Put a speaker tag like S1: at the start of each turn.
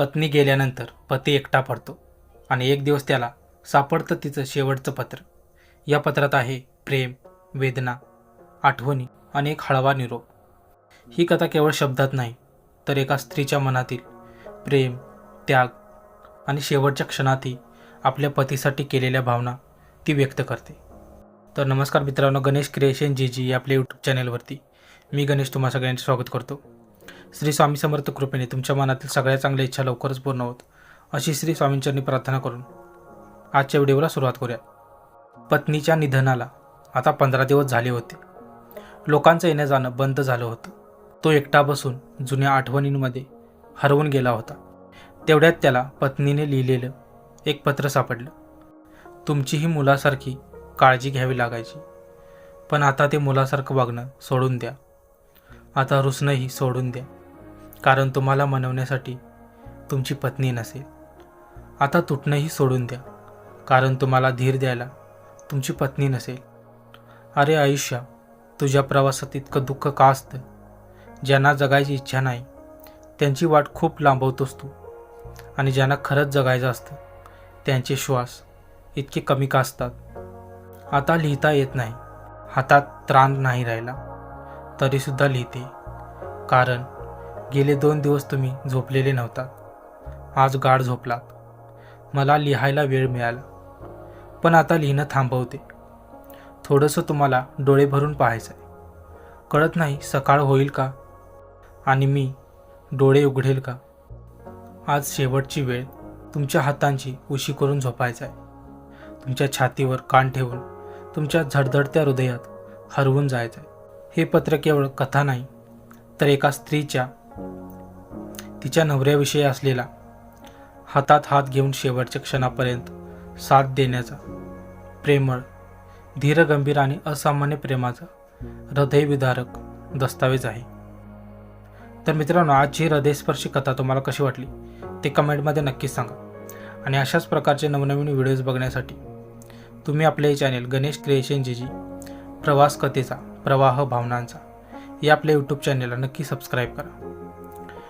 S1: पत्नी गेल्यानंतर पती एकटा पडतो आणि एक दिवस त्याला सापडतं तिचं शेवटचं पत्र. या पत्रात आहे प्रेम वेदना आठवणी आणि एक हळवा निरोप. ही कथा केवळ शब्दात नाही तर एका स्त्रीच्या मनातील प्रेम त्याग आणि शेवटच्या क्षणातही आपल्या पतीसाठी केलेल्या भावना ती व्यक्त करते. तर नमस्कार मित्रांनो गणेश क्रिएशन जी जी या आपल्या यूट्यूब चॅनेलवरती मी गणेश तुम्हा सगळ्यांचे स्वागत करतो. श्री स्वामी समर्थ कृपेने तुमच्या मनातील सगळ्या चांगल्या इच्छा लवकरच पूर्ण होत. अशी श्री स्वामींच्यांनी प्रार्थना करून आजच्या व्हिडिओला सुरुवात करूया. पत्नीच्या निधनाला आता पंधरा दिवस झाले होते. लोकांचं येणं जाणं बंद झालं होतं. तो एकटा बसून जुन्या आठवणींमध्ये हरवून गेला होता. तेवढ्यात त्याला पत्नीने लिहिलेलं एक पत्र सापडलं. तुमचीही मुलासारखी काळजी घ्यावी लागायची. पण आता ते मुलासारखं वागणं सोडून द्या. आता रुसणंही सोडून द्या. कारण तुम्हाला मनवण्यासाठी तुमची पत्नी नसेल. आता तुटणंही सोडून द्या. कारण तुम्हाला धीर द्यायला तुमची पत्नी नसेल. अरे आयुष्या तुझ्या प्रवासात इतकं दुःख का असतं? ज्यांना जगायची इच्छा नाही त्यांची वाट खूप लांबवतोस तू. आणि ज्यांना खरंच जगायचं असतं त्यांचे श्वास इतके कमी का असतात? आता लिहिता येत नाही. हातात त्राण नाही राहिला. तरीसुद्धा लिहिते. कारण गेले दोन दिवस तुम्ही झोपलेले नव्हतात आज गाढ झोपलात. मला लिहायला वेळ मिळाला. पण आता लिहिणं थांबवते. थोडंसं तुम्हाला डोळे भरून पाहायचं आहे कळत नाही सकाळ होईल का? आणि मी डोळे उघडेल का? आज शेवटची वेळ. तुमच्या हातांची उशी करून झोपायचं आहे तुमच्या छातीवर कान ठेवून तुमच्या झडधडत्या हृदयात हरवून जायचं आहे हे पत्र केवळ कथा नाही तर एका स्त्रीच्या तिच्या नवऱ्याविषयी असलेला हातात हात घेऊन शेवटच्या क्षणापर्यंत साथ देण्याचा प्रेमळ धीरगंभीर आणि असामान्य प्रेमाचा हृदयविदारक दस्तावेज आहे. तर मित्रांनो आजची हृदयस्पर्शी कथा तुम्हाला कशी वाटली ते कमेंटमध्ये नक्कीच सांगा. आणि अशाच प्रकारचे नवनवीन व्हिडिओज बघण्यासाठी तुम्ही आपले चॅनेल गणेश क्रिएशन जी जी प्रवास कथेचा प्रवाह भावनांचा या आपल्या यूट्यूब चॅनेलला नक्की सबस्क्राईब करा.